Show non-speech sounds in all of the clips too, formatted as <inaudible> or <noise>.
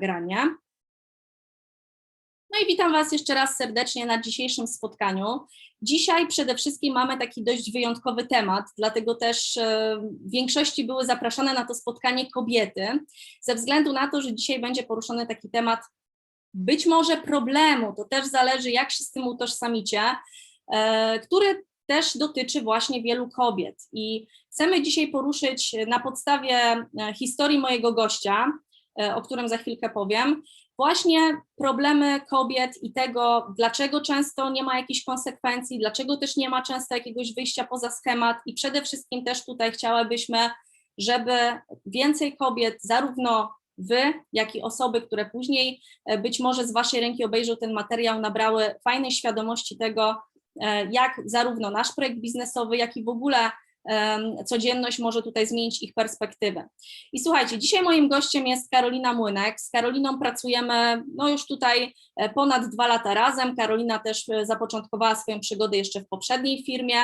nagranie. No i witam Was jeszcze raz serdecznie na dzisiejszym spotkaniu. Dzisiaj przede wszystkim mamy taki dość wyjątkowy temat, dlatego też e, w większości były zapraszane na to spotkanie kobiety, ze względu na to, że dzisiaj będzie poruszony taki temat być może problemu, to też zależy jak się z tym utożsamicie, e, który też dotyczy właśnie wielu kobiet. I chcemy dzisiaj poruszyć na podstawie e, historii mojego gościa, o którym za chwilkę powiem, właśnie problemy kobiet i tego, dlaczego często nie ma jakichś konsekwencji, dlaczego też nie ma często jakiegoś wyjścia poza schemat i przede wszystkim też tutaj chciałybyśmy, żeby więcej kobiet, zarówno wy, jak i osoby, które później e, być może z waszej ręki obejrzą ten materiał, nabrały fajnej świadomości tego, e, jak zarówno nasz projekt biznesowy, jak i w ogóle codzienność może tutaj zmienić ich perspektywę. I słuchajcie, dzisiaj moim gościem jest Karolina Młynek. Z Karoliną pracujemy no już tutaj e, ponad dwa lata razem. Karolina też e, zapoczątkowała swoją przygodę jeszcze w poprzedniej firmie.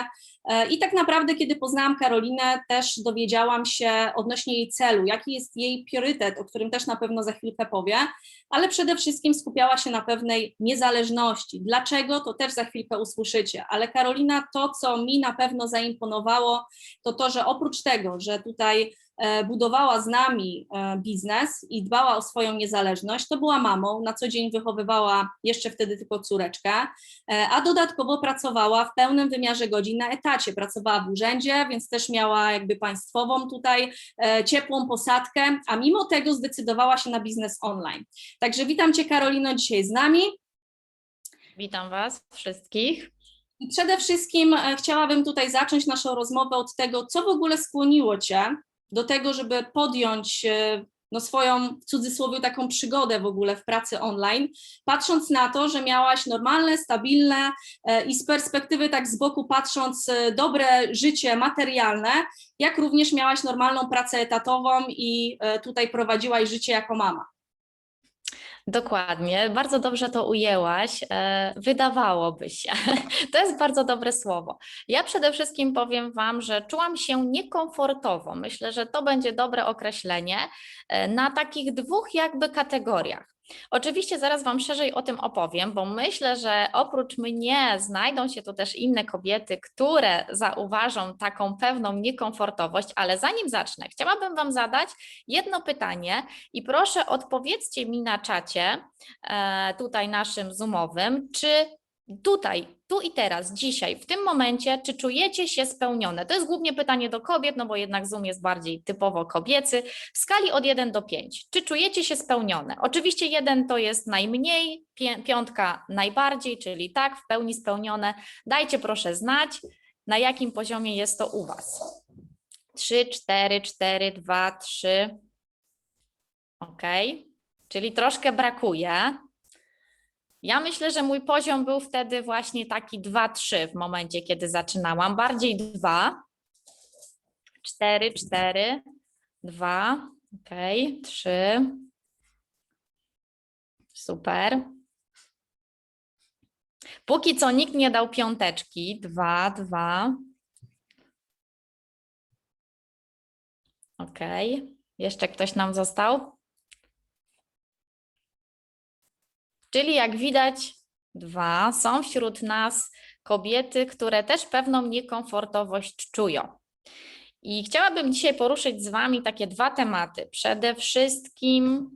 E, I tak naprawdę, kiedy poznałam Karolinę, też dowiedziałam się odnośnie jej celu, jaki jest jej priorytet, o którym też na pewno za chwilkę powie, ale przede wszystkim skupiała się na pewnej niezależności. Dlaczego, to też za chwilkę usłyszycie, ale Karolina, to co mi na pewno zaimponowało, to to, że oprócz tego, że tutaj e, budowała z nami e, biznes i dbała o swoją niezależność, to była mamą, na co dzień wychowywała jeszcze wtedy tylko córeczkę, e, a dodatkowo pracowała w pełnym wymiarze godzin na etacie. Pracowała w urzędzie, więc też miała jakby państwową tutaj ciepłą posadkę, a mimo tego zdecydowała się na biznes online. Także witam Cię Karolino dzisiaj z nami. Witam Was wszystkich. I przede wszystkim e, chciałabym tutaj zacząć naszą rozmowę od tego, co w ogóle skłoniło Cię do tego, żeby podjąć e, no, swoją w cudzysłowie taką przygodę w ogóle w pracy online, patrząc na to, że miałaś normalne, stabilne e, i z perspektywy tak z boku patrząc dobre życie materialne, jak również miałaś normalną pracę etatową i tutaj prowadziłaś życie jako mama. Dokładnie, bardzo dobrze to ujęłaś. E, wydawałoby się. <laughs> To jest bardzo dobre słowo. Ja przede wszystkim powiem Wam, że czułam się niekomfortowo. Myślę, że to będzie dobre określenie e, na takich dwóch jakby kategoriach. Oczywiście zaraz Wam szerzej o tym opowiem, bo myślę, że oprócz mnie znajdą się tu też inne kobiety, które zauważą taką pewną niekomfortowość, ale zanim zacznę, chciałabym Wam zadać jedno pytanie i proszę odpowiedzcie mi na czacie, e, tutaj naszym Zoomowym, czy tutaj, tu i teraz, dzisiaj, w tym momencie, czy czujecie się spełnione? To jest głównie pytanie do kobiet, no bo jednak Zoom jest bardziej typowo kobiecy. W skali od 1 do 5, czy czujecie się spełnione? Oczywiście jeden to jest najmniej, piątka najbardziej, czyli tak, w pełni spełnione. Dajcie proszę znać, na jakim poziomie jest to u Was. 3, 4, 4, 2, 3. Ok, czyli troszkę brakuje. Ja myślę, że mój poziom był wtedy właśnie taki 2-3 w momencie, kiedy zaczynałam, bardziej 2. 4, 4, 2, ok, 3. Super. Póki co nikt nie dał piąteczki. 2, 2. Ok. Jeszcze ktoś nam został? Czyli jak widać, dwa, są wśród nas kobiety, które też pewną niekomfortowość czują. I chciałabym dzisiaj poruszyć z Wami takie dwa tematy. Przede wszystkim,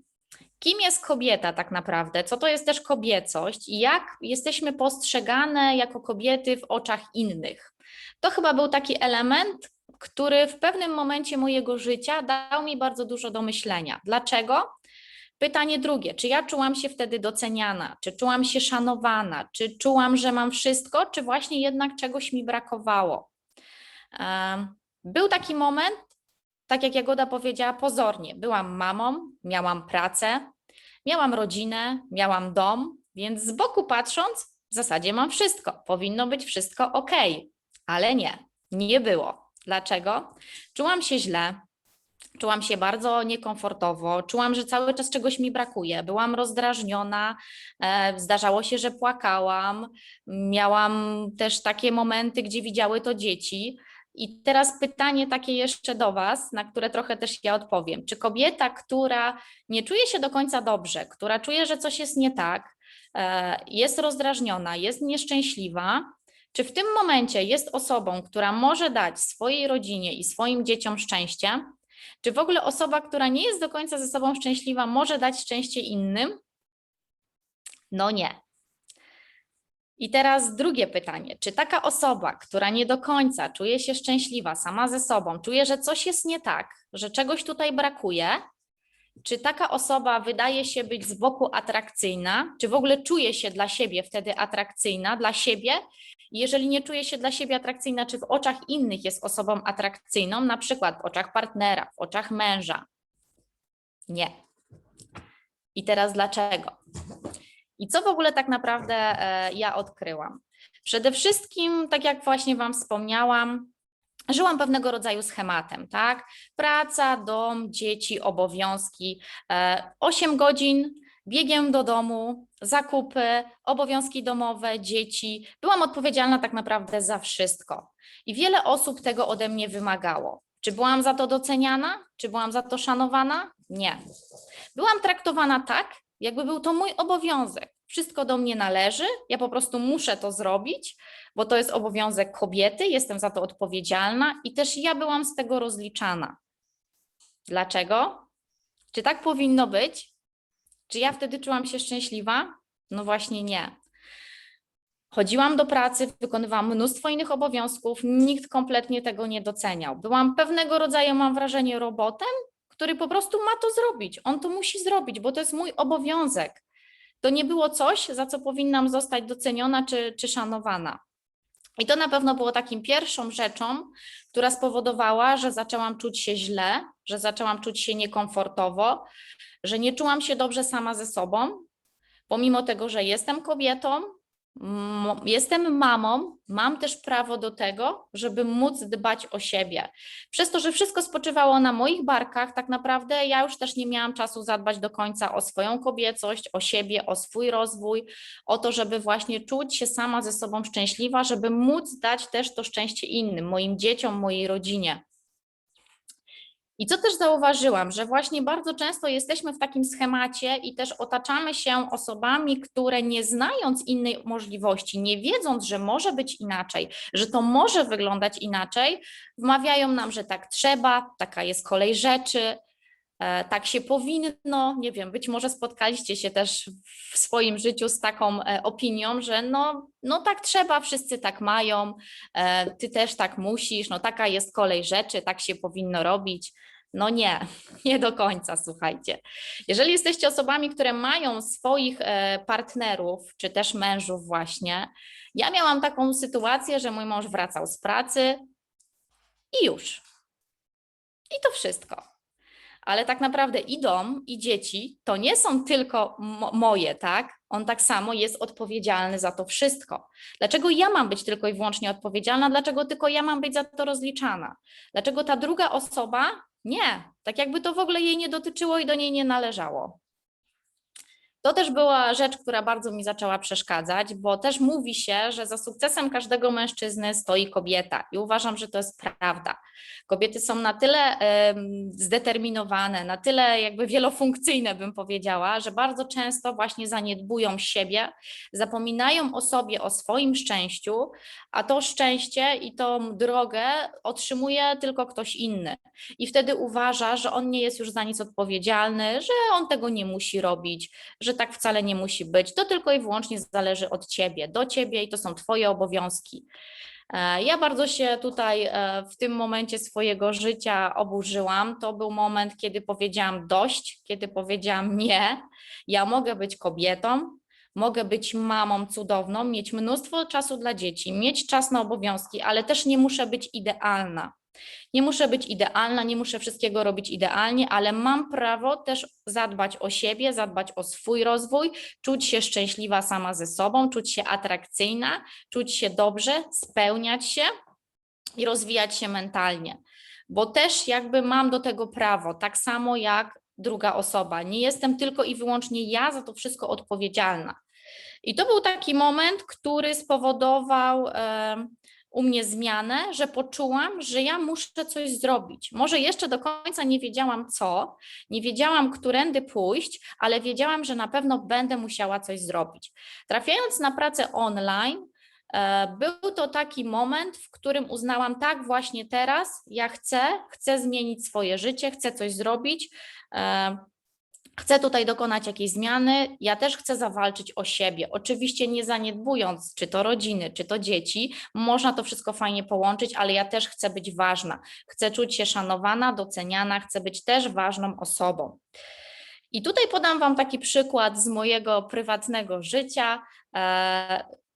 kim jest kobieta tak naprawdę, co to jest też kobiecość i jak jesteśmy postrzegane jako kobiety w oczach innych. To chyba był taki element, który w pewnym momencie mojego życia dał mi bardzo dużo do myślenia. Dlaczego? Pytanie drugie, czy ja czułam się wtedy doceniana, czy czułam się szanowana, czy czułam, że mam wszystko, czy właśnie jednak czegoś mi brakowało? Był taki moment, tak jak Jagoda powiedziała, pozornie. Byłam mamą, miałam pracę, miałam rodzinę, miałam dom, więc z boku patrząc, w zasadzie mam wszystko. Powinno być wszystko ok, ale nie, nie było. Dlaczego? Czułam się źle, Czułam się bardzo niekomfortowo, czułam, że cały czas czegoś mi brakuje. Byłam rozdrażniona, e, zdarzało się, że płakałam. Miałam też takie momenty, gdzie widziały to dzieci. I teraz pytanie takie jeszcze do Was, na które trochę też ja odpowiem. Czy kobieta, która nie czuje się do końca dobrze, która czuje, że coś jest nie tak, e, jest rozdrażniona, jest nieszczęśliwa, czy w tym momencie jest osobą, która może dać swojej rodzinie i swoim dzieciom szczęście? Czy w ogóle osoba, która nie jest do końca ze sobą szczęśliwa, może dać szczęście innym? No nie. I teraz drugie pytanie. Czy taka osoba, która nie do końca czuje się szczęśliwa sama ze sobą, czuje, że coś jest nie tak, że czegoś tutaj brakuje, czy taka osoba wydaje się być z boku atrakcyjna, czy w ogóle czuje się dla siebie wtedy atrakcyjna, dla siebie? Jeżeli nie czuje się dla siebie atrakcyjna, czy w oczach innych jest osobą atrakcyjną, na przykład w oczach partnera, w oczach męża? Nie. I teraz dlaczego? I co w ogóle tak naprawdę e, ja odkryłam? Przede wszystkim, tak jak właśnie Wam wspomniałam, żyłam pewnego rodzaju schematem, tak? Praca, dom, dzieci, obowiązki, e, 8 godzin biegiem do domu, zakupy, obowiązki domowe, dzieci. Byłam odpowiedzialna tak naprawdę za wszystko. I wiele osób tego ode mnie wymagało. Czy byłam za to doceniana? Czy byłam za to szanowana? Nie. Byłam traktowana tak, jakby był to mój obowiązek. Wszystko do mnie należy, ja po prostu muszę to zrobić, bo to jest obowiązek kobiety, jestem za to odpowiedzialna i też ja byłam z tego rozliczana. Dlaczego? Czy tak powinno być? Czy ja wtedy czułam się szczęśliwa? No właśnie nie. Chodziłam do pracy, wykonywałam mnóstwo innych obowiązków, nikt kompletnie tego nie doceniał. Byłam pewnego rodzaju, mam wrażenie, robotem, który po prostu ma to zrobić. On to musi zrobić, bo to jest mój obowiązek. To nie było coś, za co powinnam zostać doceniona czy, czy szanowana. I to na pewno było takim pierwszą rzeczą, która spowodowała, że zaczęłam czuć się źle, że zaczęłam czuć się niekomfortowo, że nie czułam się dobrze sama ze sobą, pomimo tego, że jestem kobietą, Jestem mamą, mam też prawo do tego, żeby móc dbać o siebie. Przez to, że wszystko spoczywało na moich barkach, tak naprawdę ja już też nie miałam czasu zadbać do końca o swoją kobiecość, o siebie, o swój rozwój, o to, żeby właśnie czuć się sama ze sobą szczęśliwa, żeby móc dać też to szczęście innym, moim dzieciom, mojej rodzinie. I co też zauważyłam, że właśnie bardzo często jesteśmy w takim schemacie i też otaczamy się osobami, które nie znając innej możliwości, nie wiedząc, że może być inaczej, że to może wyglądać inaczej, wmawiają nam, że tak trzeba, taka jest kolej rzeczy, e, tak się powinno. Nie wiem, być może spotkaliście się też w swoim życiu z taką e, opinią, że no, no tak trzeba, wszyscy tak mają, e, ty też tak musisz, no taka jest kolej rzeczy, tak się powinno robić. No nie, <laughs> nie do końca, słuchajcie. Jeżeli jesteście osobami, które mają swoich e, partnerów, czy też mężów właśnie, ja miałam taką sytuację, że mój mąż wracał z pracy i już. I to wszystko. Ale tak naprawdę i dom, i dzieci to nie są tylko mo- moje, tak? On tak samo jest odpowiedzialny za to wszystko. Dlaczego ja mam być tylko i wyłącznie odpowiedzialna? Dlaczego tylko ja mam być za to rozliczana? Dlaczego ta druga osoba nie, tak jakby to w ogóle jej nie dotyczyło i do niej nie należało. To też była rzecz, która bardzo mi zaczęła przeszkadzać, bo też mówi się, że za sukcesem każdego mężczyzny stoi kobieta i uważam, że to jest prawda. Kobiety są na tyle zdeterminowane, na tyle jakby wielofunkcyjne, bym powiedziała, że bardzo często właśnie zaniedbują siebie, zapominają o sobie, o swoim szczęściu, a to szczęście i tą drogę otrzymuje tylko ktoś inny. I wtedy uważa, że on nie jest już za nic odpowiedzialny, że on tego nie musi robić, że tak wcale nie musi być. To tylko i wyłącznie zależy od ciebie, do ciebie i to są twoje obowiązki. E, Ja bardzo się tutaj e, w tym momencie swojego życia oburzyłam. To był moment, kiedy powiedziałam dość, kiedy powiedziałam nie. Ja mogę być kobietą, mogę być mamą cudowną, mieć mnóstwo czasu dla dzieci, mieć czas na obowiązki, ale też nie muszę być idealna. Nie muszę być idealna, nie muszę wszystkiego robić idealnie, ale mam prawo też zadbać o siebie, zadbać o swój rozwój, czuć się szczęśliwa sama ze sobą, czuć się atrakcyjna, czuć się dobrze, spełniać się i rozwijać się mentalnie. Bo też jakby mam do tego prawo, tak samo jak druga osoba. Nie jestem tylko i wyłącznie ja za to wszystko odpowiedzialna. I to był taki moment, który spowodował, em, u mnie zmianę, że poczułam, że ja muszę coś zrobić. Może jeszcze do końca nie wiedziałam co, nie wiedziałam, którędy pójść, ale wiedziałam, że na pewno będę musiała coś zrobić. Trafiając na pracę online, e, był to taki moment, w którym uznałam, tak, właśnie teraz ja chcę, chcę zmienić swoje życie, chcę coś zrobić. E, Chcę tutaj dokonać jakiejś zmiany, ja też chcę zawalczyć o siebie. Oczywiście nie zaniedbując, czy to rodziny, czy to dzieci, można to wszystko fajnie połączyć, ale ja też chcę być ważna. Chcę czuć się szanowana, doceniana, chcę być też ważną osobą. I tutaj podam Wam taki przykład z mojego prywatnego życia.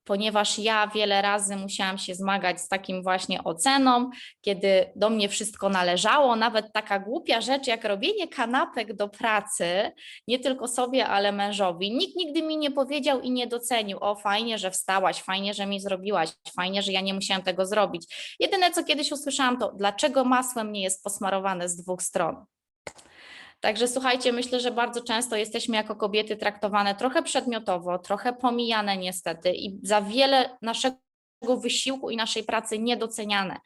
Ponieważ ja wiele razy musiałam się zmagać z takim właśnie oceną, kiedy do mnie wszystko należało, nawet taka głupia rzecz jak robienie kanapek do pracy, nie tylko sobie, ale mężowi. Nikt nigdy mi nie powiedział i nie docenił, o fajnie, że wstałaś, fajnie, że mi zrobiłaś, fajnie, że ja nie musiałam tego zrobić. Jedyne, co kiedyś usłyszałam, to dlaczego masłem nie jest posmarowane z dwóch stron. Także słuchajcie, myślę, że bardzo często jesteśmy jako kobiety traktowane trochę przedmiotowo, trochę pomijane niestety i za wiele naszego wysiłku i naszej pracy niedoceniane.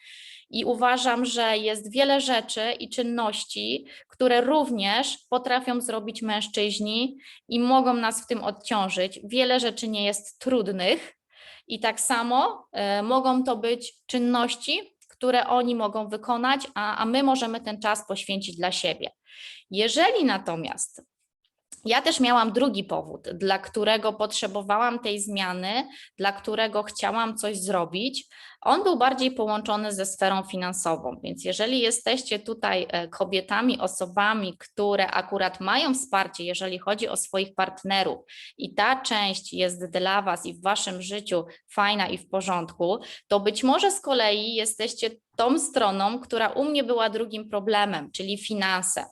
I uważam, że jest wiele rzeczy i czynności, które również potrafią zrobić mężczyźni i mogą nas w tym odciążyć. Wiele rzeczy nie jest trudnych i tak samo e, mogą to być czynności, które oni mogą wykonać, a, a my możemy ten czas poświęcić dla siebie. Jeżeli natomiast ja też miałam drugi powód, dla którego potrzebowałam tej zmiany, dla którego chciałam coś zrobić. On był bardziej połączony ze sferą finansową. Więc jeżeli jesteście tutaj e, kobietami, osobami, które akurat mają wsparcie, jeżeli chodzi o swoich partnerów, i ta część jest dla Was i w Waszym życiu fajna i w porządku, to być może z kolei jesteście tą stroną, która u mnie była drugim problemem, czyli finanse.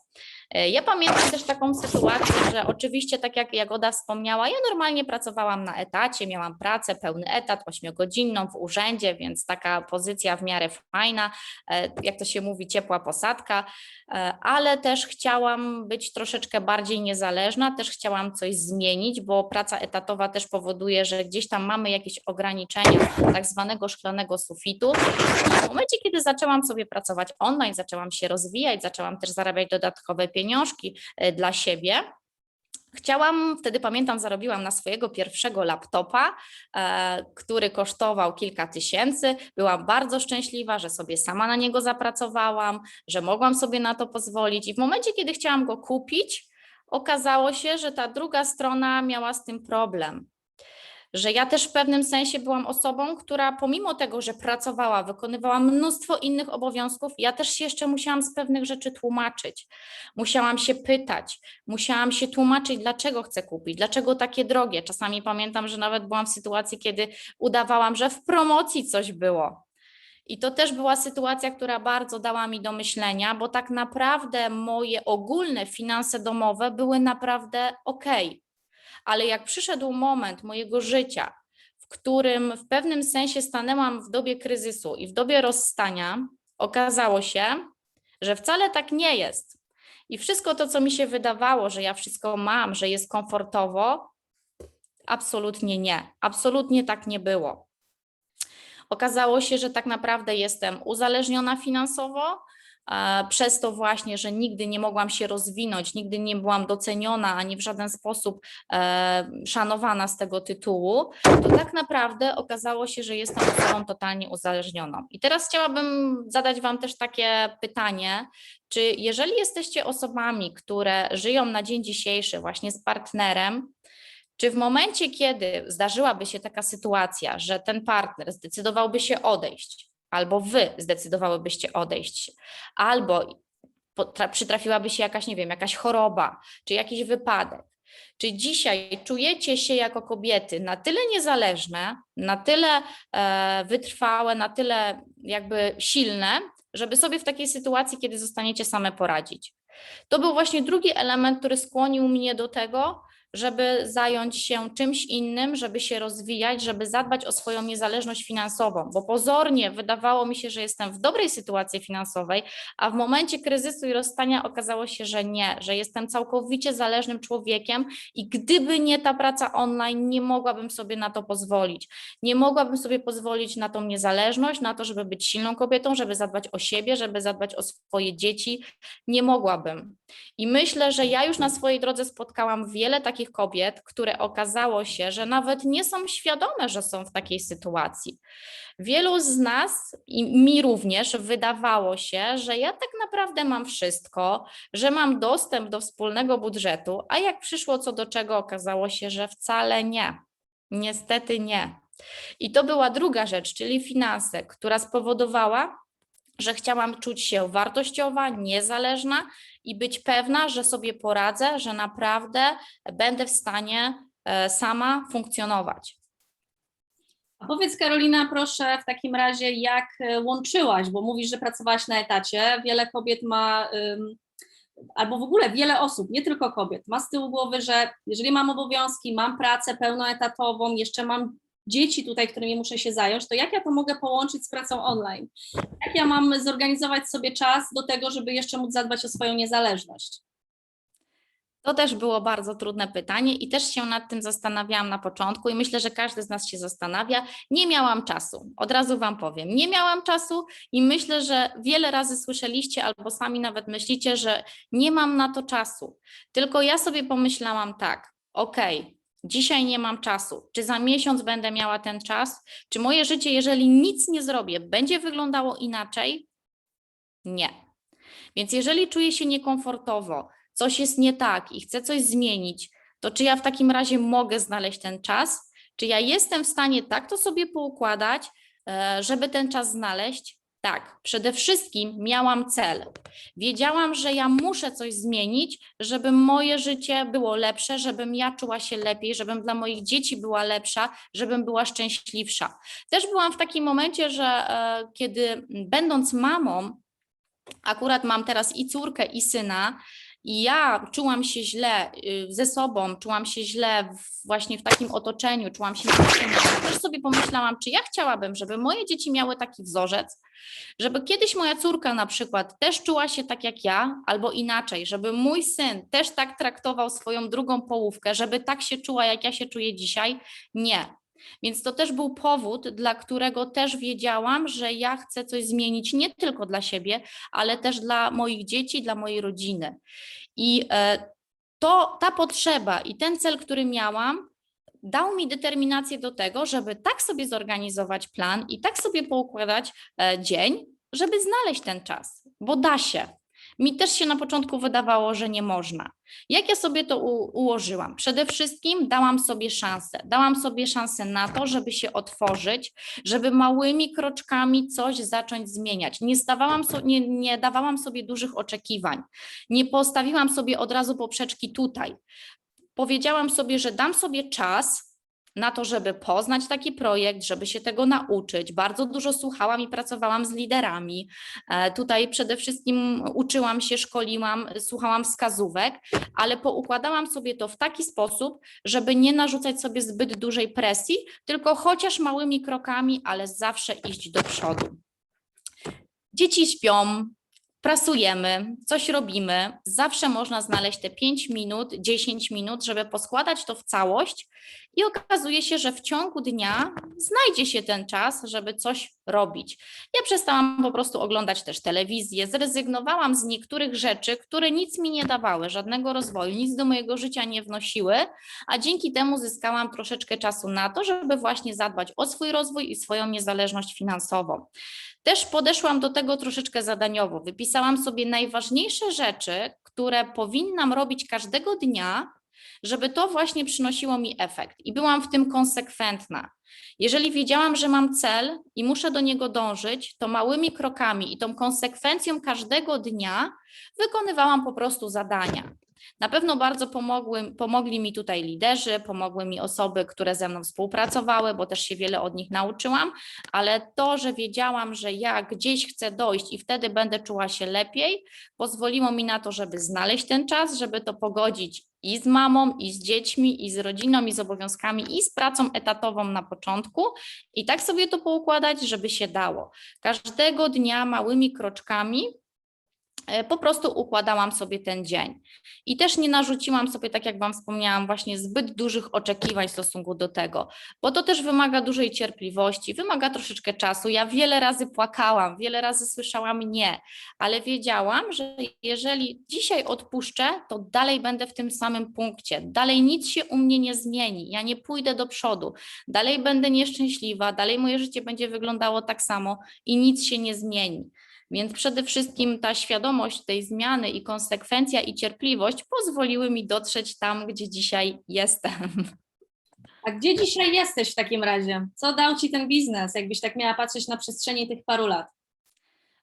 E, Ja pamiętam też taką sytuację, że oczywiście, tak jak Jagoda wspomniała, ja normalnie pracowałam na etacie, miałam pracę, pełny etat, ośmiogodzinną w urzędzie, więc taka pozycja w miarę fajna, e, jak to się mówi, ciepła posadka, e, ale też chciałam być troszeczkę bardziej niezależna, też chciałam coś zmienić, bo praca etatowa też powoduje, że gdzieś tam mamy jakieś ograniczenia tak zwanego szklanego sufitu. W momencie, kiedy zaczęłam sobie pracować online, zaczęłam się rozwijać, zaczęłam też zarabiać dodatkowe pieniążki e, dla siebie. Chciałam, wtedy pamiętam, zarobiłam na swojego pierwszego laptopa, e, który kosztował kilka tysięcy. Byłam bardzo szczęśliwa, że sobie sama na niego zapracowałam, że mogłam sobie na to pozwolić. I w momencie, kiedy chciałam go kupić, okazało się, że ta druga strona miała z tym problem że ja też w pewnym sensie byłam osobą, która pomimo tego, że pracowała, wykonywała mnóstwo innych obowiązków, ja też się jeszcze musiałam z pewnych rzeczy tłumaczyć. Musiałam się pytać, musiałam się tłumaczyć, dlaczego chcę kupić, dlaczego takie drogie. Czasami pamiętam, że nawet byłam w sytuacji, kiedy udawałam, że w promocji coś było. I to też była sytuacja, która bardzo dała mi do myślenia, bo tak naprawdę moje ogólne finanse domowe były naprawdę ok ale jak przyszedł moment mojego życia, w którym w pewnym sensie stanęłam w dobie kryzysu i w dobie rozstania, okazało się, że wcale tak nie jest. I wszystko to, co mi się wydawało, że ja wszystko mam, że jest komfortowo, absolutnie nie. Absolutnie tak nie było. Okazało się, że tak naprawdę jestem uzależniona finansowo, przez to właśnie, że nigdy nie mogłam się rozwinąć, nigdy nie byłam doceniona ani w żaden sposób e, szanowana z tego tytułu, to tak naprawdę okazało się, że jestem osobą totalnie uzależnioną. I teraz chciałabym zadać Wam też takie pytanie, czy jeżeli jesteście osobami, które żyją na dzień dzisiejszy właśnie z partnerem, czy w momencie, kiedy zdarzyłaby się taka sytuacja, że ten partner zdecydowałby się odejść, albo wy zdecydowałybyście odejść, albo przytrafiłaby się jakaś, nie wiem, jakaś choroba, czy jakiś wypadek, czy dzisiaj czujecie się jako kobiety na tyle niezależne, na tyle e, wytrwałe, na tyle jakby silne, żeby sobie w takiej sytuacji, kiedy zostaniecie same poradzić? To był właśnie drugi element, który skłonił mnie do tego, żeby zająć się czymś innym, żeby się rozwijać, żeby zadbać o swoją niezależność finansową, bo pozornie wydawało mi się, że jestem w dobrej sytuacji finansowej, a w momencie kryzysu i rozstania okazało się, że nie, że jestem całkowicie zależnym człowiekiem i gdyby nie ta praca online, nie mogłabym sobie na to pozwolić. Nie mogłabym sobie pozwolić na tą niezależność, na to, żeby być silną kobietą, żeby zadbać o siebie, żeby zadbać o swoje dzieci. Nie mogłabym. I myślę, że ja już na swojej drodze spotkałam wiele takich kobiet, które okazało się, że nawet nie są świadome, że są w takiej sytuacji. Wielu z nas i mi również wydawało się, że ja tak naprawdę mam wszystko, że mam dostęp do wspólnego budżetu, a jak przyszło co do czego, okazało się, że wcale nie. Niestety nie. I to była druga rzecz, czyli finanse, która spowodowała, że chciałam czuć się wartościowa, niezależna i być pewna, że sobie poradzę, że naprawdę będę w stanie e, sama funkcjonować. A powiedz Karolina, proszę w takim razie, jak e, łączyłaś, bo mówisz, że pracowałaś na etacie. Wiele kobiet ma, albo w ogóle wiele osób, nie tylko kobiet, ma z tyłu głowy, że jeżeli mam obowiązki, mam pracę pełnoetatową, jeszcze mam dzieci tutaj, którymi muszę się zająć, to jak ja to mogę połączyć z pracą online? Jak ja mam zorganizować sobie czas do tego, żeby jeszcze móc zadbać o swoją niezależność? To też było bardzo trudne pytanie i też się nad tym zastanawiałam na początku i myślę, że każdy z nas się zastanawia. Nie miałam czasu, od razu Wam powiem. Nie miałam czasu i myślę, że wiele razy słyszeliście albo sami nawet myślicie, że nie mam na to czasu. Tylko ja sobie pomyślałam tak, okej, okay, Dzisiaj nie mam czasu. Czy za miesiąc będę miała ten czas? Czy moje życie, jeżeli nic nie zrobię, będzie wyglądało inaczej? Nie. Więc jeżeli czuję się niekomfortowo, coś jest nie tak i chcę coś zmienić, to czy ja w takim razie mogę znaleźć ten czas? Czy ja jestem w stanie tak to sobie poukładać, e, żeby ten czas znaleźć? Tak, przede wszystkim miałam cel. Wiedziałam, że ja muszę coś zmienić, żeby moje życie było lepsze, żebym ja czuła się lepiej, żebym dla moich dzieci była lepsza, żebym była szczęśliwsza. Też byłam w takim momencie, że e, kiedy będąc mamą, akurat mam teraz i córkę, i syna, i ja czułam się źle y, ze sobą, czułam się źle właśnie w takim otoczeniu, czułam się niepociągnięta. Też sobie pomyślałam, czy ja chciałabym, żeby moje dzieci miały taki wzorzec, żeby kiedyś moja córka na przykład też czuła się tak jak ja, albo inaczej, żeby mój syn też tak traktował swoją drugą połówkę, żeby tak się czuła, jak ja się czuję dzisiaj. Nie. Więc to też był powód, dla którego też wiedziałam, że ja chcę coś zmienić nie tylko dla siebie, ale też dla moich dzieci, dla mojej rodziny. I e, to, ta potrzeba i ten cel, który miałam, dał mi determinację do tego, żeby tak sobie zorganizować plan i tak sobie poukładać e, dzień, żeby znaleźć ten czas, bo da się. Mi też się na początku wydawało, że nie można. Jak ja sobie to ułożyłam? Przede wszystkim dałam sobie szansę. Dałam sobie szansę na to, żeby się otworzyć, żeby małymi kroczkami coś zacząć zmieniać. Nie, stawałam so, nie, nie dawałam sobie dużych oczekiwań. Nie postawiłam sobie od razu poprzeczki tutaj. Powiedziałam sobie, że dam sobie czas, na to, żeby poznać taki projekt, żeby się tego nauczyć. Bardzo dużo słuchałam i pracowałam z liderami. E, tutaj przede wszystkim uczyłam się, szkoliłam, słuchałam wskazówek, ale poukładałam sobie to w taki sposób, żeby nie narzucać sobie zbyt dużej presji, tylko chociaż małymi krokami, ale zawsze iść do przodu. Dzieci śpią, pracujemy, coś robimy, zawsze można znaleźć te 5 minut, 10 minut, żeby poskładać to w całość i okazuje się, że w ciągu dnia znajdzie się ten czas, żeby coś robić. Ja przestałam po prostu oglądać też telewizję, zrezygnowałam z niektórych rzeczy, które nic mi nie dawały, żadnego rozwoju, nic do mojego życia nie wnosiły, a dzięki temu zyskałam troszeczkę czasu na to, żeby właśnie zadbać o swój rozwój i swoją niezależność finansową. Też podeszłam do tego troszeczkę zadaniowo. Wypisałam sobie najważniejsze rzeczy, które powinnam robić każdego dnia, żeby to właśnie przynosiło mi efekt. I byłam w tym konsekwentna. Jeżeli wiedziałam, że mam cel i muszę do niego dążyć, to małymi krokami i tą konsekwencją każdego dnia wykonywałam po prostu zadania. Na pewno bardzo pomogły, pomogli mi tutaj liderzy, pomogły mi osoby, które ze mną współpracowały, bo też się wiele od nich nauczyłam, ale to, że wiedziałam, że ja gdzieś chcę dojść i wtedy będę czuła się lepiej, pozwoliło mi na to, żeby znaleźć ten czas, żeby to pogodzić I z mamą, i z dziećmi, i z rodziną, i z obowiązkami, i z pracą etatową na początku. I tak sobie to poukładać, żeby się dało. Każdego dnia małymi kroczkami po prostu układałam sobie ten dzień. I też nie narzuciłam sobie, tak jak Wam wspomniałam, właśnie zbyt dużych oczekiwań w stosunku do tego, bo to też wymaga dużej cierpliwości, wymaga troszeczkę czasu. Ja wiele razy płakałam, wiele razy słyszałam nie, ale wiedziałam, że jeżeli dzisiaj odpuszczę, to dalej będę w tym samym punkcie, dalej nic się u mnie nie zmieni, ja nie pójdę do przodu, dalej będę nieszczęśliwa, dalej moje życie będzie wyglądało tak samo i nic się nie zmieni. Więc przede wszystkim ta świadomość tej zmiany i konsekwencja i cierpliwość pozwoliły mi dotrzeć tam, gdzie dzisiaj jestem. A gdzie dzisiaj jesteś w takim razie? Co dał Ci ten biznes, jakbyś tak miała patrzeć na przestrzeni tych paru lat?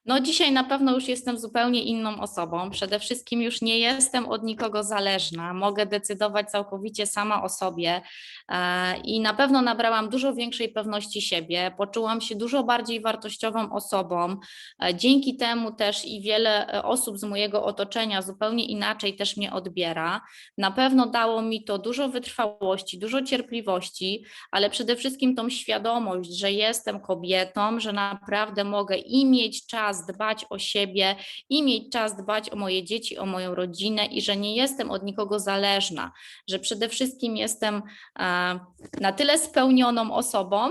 No dzisiaj na pewno już jestem zupełnie inną osobą. Przede wszystkim już nie jestem od nikogo zależna. Mogę decydować całkowicie sama o sobie e, i na pewno nabrałam dużo większej pewności siebie. Poczułam się dużo bardziej wartościową osobą. E, Dzięki temu też i wiele e, osób z mojego otoczenia zupełnie inaczej też mnie odbiera. Na pewno dało mi to dużo wytrwałości, dużo cierpliwości, ale przede wszystkim tą świadomość, że jestem kobietą, że naprawdę mogę i mieć czas dbać o siebie, i mieć czas dbać o moje dzieci, o moją rodzinę i że nie jestem od nikogo zależna, że przede wszystkim jestem e, na tyle spełnioną osobą,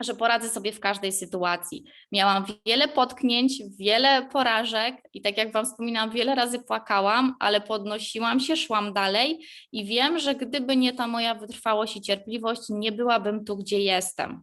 że poradzę sobie w każdej sytuacji. Miałam wiele potknięć, wiele porażek i tak jak Wam wspominałam, wiele razy płakałam, ale podnosiłam się, szłam dalej i wiem, że gdyby nie ta moja wytrwałość i cierpliwość, nie byłabym tu, gdzie jestem.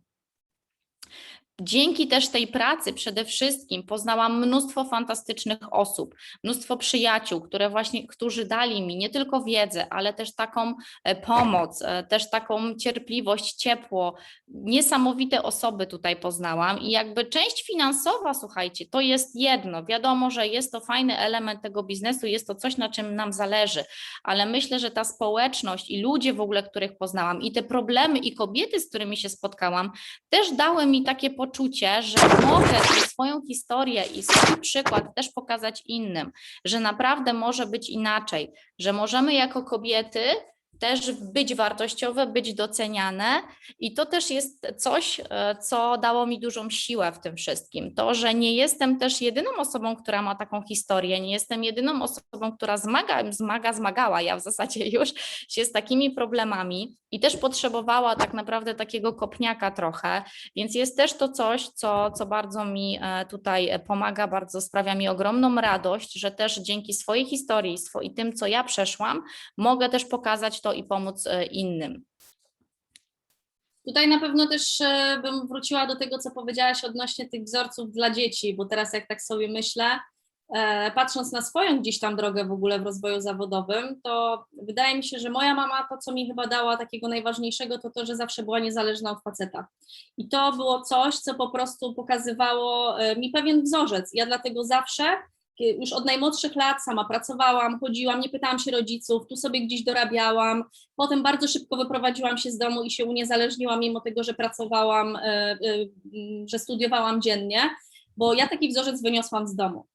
Dzięki też tej pracy przede wszystkim poznałam mnóstwo fantastycznych osób, mnóstwo przyjaciół, które właśnie, którzy dali mi nie tylko wiedzę, ale też taką e, pomoc, e, też taką cierpliwość, ciepło. Niesamowite osoby tutaj poznałam i jakby część finansowa, słuchajcie, to jest jedno. Wiadomo, że jest to fajny element tego biznesu, jest to coś, na czym nam zależy, ale myślę, że ta społeczność i ludzie w ogóle, których poznałam i te problemy i kobiety, z którymi się spotkałam, też dały mi takie poczucie, że mogę swoją historię i swój przykład też pokazać innym, że naprawdę może być inaczej, że możemy jako kobiety też być wartościowe, być doceniane. I to też jest coś, e, co dało mi dużą siłę w tym wszystkim. To, że nie jestem też jedyną osobą, która ma taką historię, nie jestem jedyną osobą, która zmaga, zmaga, zmagała. Ja w zasadzie <laughs> już się z takimi problemami i też potrzebowała tak naprawdę takiego kopniaka trochę, więc jest też to coś, co, co bardzo mi e, tutaj pomaga, bardzo sprawia mi ogromną radość, że też dzięki swojej historii i tym, co ja przeszłam, mogę też pokazać to i pomóc e, innym. Tutaj na pewno też e, bym wróciła do tego, co powiedziałaś odnośnie tych wzorców dla dzieci, bo teraz jak tak sobie myślę, e, patrząc na swoją gdzieś tam drogę w ogóle w rozwoju zawodowym, to wydaje mi się, że moja mama to, co mi chyba dała takiego najważniejszego, to to, że zawsze była niezależna od faceta. I to było coś, co po prostu pokazywało mi pewien wzorzec. Ja dlatego zawsze już od najmłodszych lat sama pracowałam, chodziłam, nie pytałam się rodziców, tu sobie gdzieś dorabiałam. Potem bardzo szybko wyprowadziłam się z domu i się uniezależniłam, mimo tego, że pracowałam, e, e, że studiowałam dziennie, bo ja taki wzorzec wyniosłam z domu.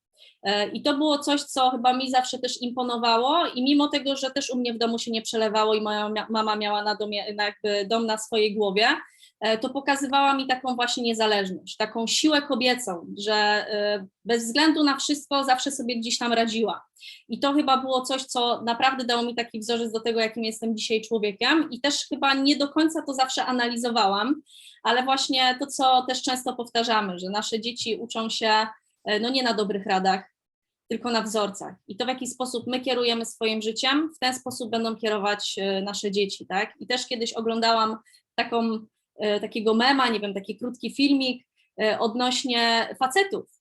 E, I to było coś, co chyba mi zawsze też imponowało, i mimo tego, że też u mnie w domu się nie przelewało i moja mama miała na, domie, na dom na swojej głowie, to pokazywała mi taką właśnie niezależność, taką siłę kobiecą, że e, bez względu na wszystko zawsze sobie gdzieś tam radziła. I to chyba było coś, co naprawdę dało mi taki wzorzec do tego, jakim jestem dzisiaj człowiekiem. I też chyba nie do końca to zawsze analizowałam, ale właśnie to, co też często powtarzamy, że nasze dzieci uczą się e, no nie na dobrych radach, tylko na wzorcach. I to, w jaki sposób my kierujemy swoim życiem, w ten sposób będą kierować nasze dzieci, tak? I też kiedyś oglądałam taką E, takiego mema, nie wiem, taki krótki filmik e, odnośnie facetów.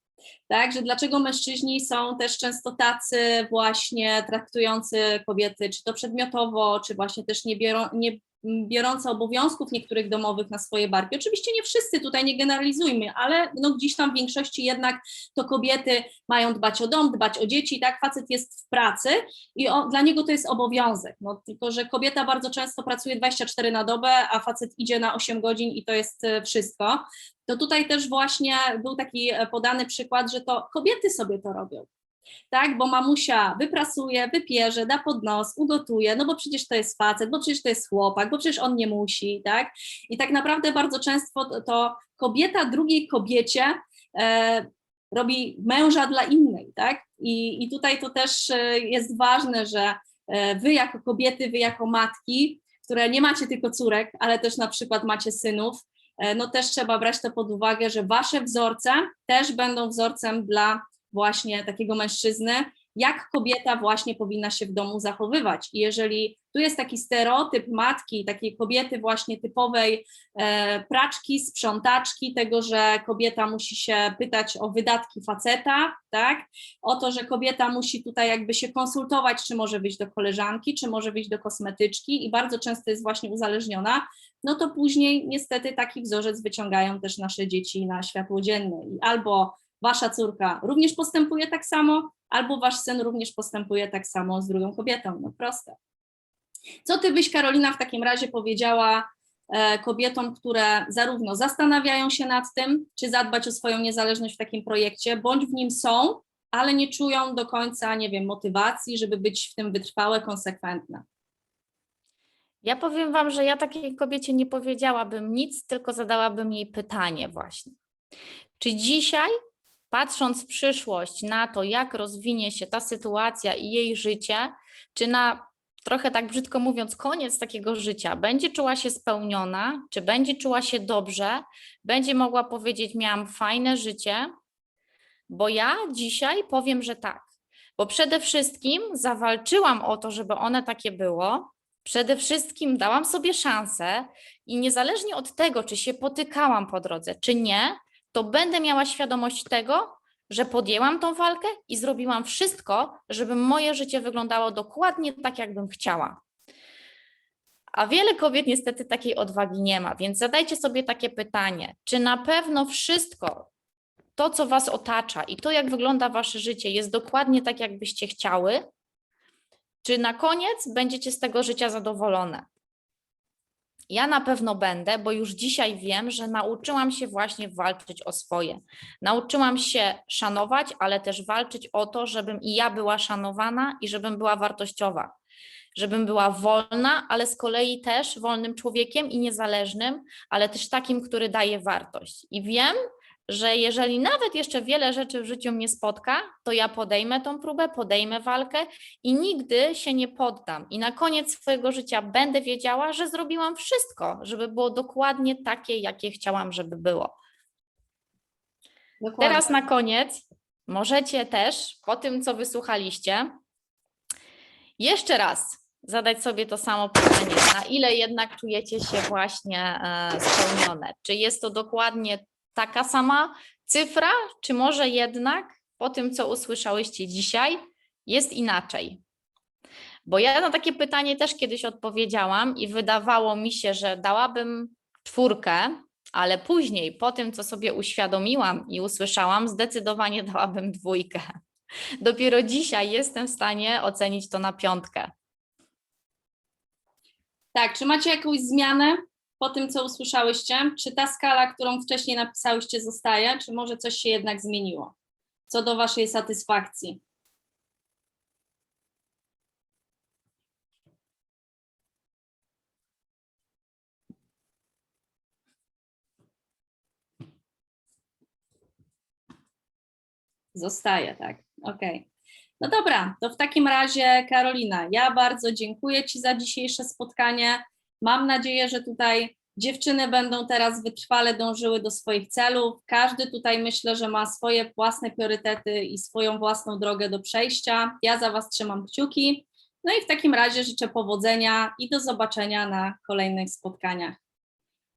Tak, że dlaczego mężczyźni są też często tacy właśnie traktujący kobiety, czy to przedmiotowo, czy właśnie też nie, biorą, nie biorące obowiązków niektórych domowych na swoje barki. Oczywiście nie wszyscy, tutaj nie generalizujmy, ale no gdzieś tam w większości jednak to kobiety mają dbać o dom, dbać o dzieci, tak, facet jest w pracy i dla niego to jest obowiązek, no tylko, że kobieta bardzo często pracuje 24 na dobę, a facet idzie na 8 godzin i to jest e, wszystko. To tutaj też właśnie był taki e, podany przykład, że to kobiety sobie to robią tak, bo mamusia wyprasuje, wypierze, da pod nos, ugotuje, no bo przecież to jest facet, bo przecież to jest chłopak, bo przecież on nie musi, tak, i tak naprawdę bardzo często to, kobieta drugiej kobiecie e, robi męża dla innej, tak, i, i tutaj to też e, jest ważne, że e, wy jako kobiety, wy jako matki, które nie macie tylko córek, ale też na przykład macie synów, e, no też trzeba brać to pod uwagę, że wasze wzorce też będą wzorcem dla właśnie takiego mężczyzny, jak kobieta właśnie powinna się w domu zachowywać. I jeżeli tu jest taki stereotyp matki, takiej kobiety właśnie typowej e, praczki, sprzątaczki, tego, że kobieta musi się pytać o wydatki faceta, tak? O to, że kobieta musi tutaj jakby się konsultować, czy może wyjść do koleżanki, czy może wyjść do kosmetyczki i bardzo często jest właśnie uzależniona, no to później niestety taki wzorzec wyciągają też nasze dzieci na światło dzienne i albo wasza córka również postępuje tak samo, albo wasz syn również postępuje tak samo z drugą kobietą. No proste. Co ty byś, Karolina, w takim razie powiedziała e, kobietom, które zarówno zastanawiają się nad tym, czy zadbać o swoją niezależność w takim projekcie, bądź w nim są, ale nie czują do końca, nie wiem, motywacji, żeby być w tym wytrwałe, konsekwentne. Ja powiem Wam, że ja takiej kobiecie nie powiedziałabym nic, tylko zadałabym jej pytanie właśnie. Czy dzisiaj, patrząc w przyszłość na to, jak rozwinie się ta sytuacja i jej życie, czy na trochę tak brzydko mówiąc, koniec takiego życia, będzie czuła się spełniona, czy będzie czuła się dobrze, będzie mogła powiedzieć: Miałam fajne życie, bo ja dzisiaj powiem, że tak. Bo przede wszystkim zawalczyłam o to, żeby one takie było. Przede wszystkim dałam sobie szansę i niezależnie od tego, czy się potykałam po drodze, czy nie, to będę miała świadomość tego, że podjęłam tą walkę i zrobiłam wszystko, żeby moje życie wyglądało dokładnie tak, jakbym chciała. A wiele kobiet niestety takiej odwagi nie ma, więc zadajcie sobie takie pytanie: czy na pewno wszystko, to, co Was otacza i to, jak wygląda Wasze życie, jest dokładnie tak, jakbyście chciały? Czy na koniec będziecie z tego życia zadowolone? Ja na pewno będę, bo już dzisiaj wiem, że nauczyłam się właśnie walczyć o swoje. Nauczyłam się szanować, ale też walczyć o to, żebym i ja była szanowana i żebym była wartościowa. Żebym była wolna, ale z kolei też wolnym człowiekiem i niezależnym, ale też takim, który daje wartość. I wiem, że jeżeli nawet jeszcze wiele rzeczy w życiu mnie spotka, to ja podejmę tą próbę, podejmę walkę i nigdy się nie poddam. I na koniec swojego życia będę wiedziała, że zrobiłam wszystko, żeby było dokładnie takie, jakie chciałam, żeby było. Dokładnie. Teraz na koniec możecie też, po tym co wysłuchaliście, jeszcze raz zadać sobie to samo pytanie, na ile jednak czujecie się właśnie e, spełnione. Czy jest to dokładnie taka sama cyfra, czy może jednak po tym, co usłyszałyście dzisiaj, jest inaczej? Bo ja na takie pytanie też kiedyś odpowiedziałam i wydawało mi się, że dałabym czwórkę, ale później, po tym, co sobie uświadomiłam i usłyszałam, zdecydowanie <laughs> dałabym dwójkę. Dopiero dzisiaj jestem w stanie ocenić to na piątkę. Tak, czy macie jakąś zmianę po tym, co usłyszałyście? Czy ta skala, którą wcześniej napisałyście, zostaje, czy może coś się jednak zmieniło? Co do Waszej satysfakcji? Zostaje, tak. Okej. No dobra, to w takim razie, Karolina, ja bardzo dziękuję Ci za dzisiejsze spotkanie. Mam nadzieję, że tutaj dziewczyny będą teraz wytrwale dążyły do swoich celów. Każdy tutaj myślę, że ma swoje własne priorytety i swoją własną drogę do przejścia. Ja za Was trzymam kciuki. No i w takim razie życzę powodzenia i do zobaczenia na kolejnych spotkaniach.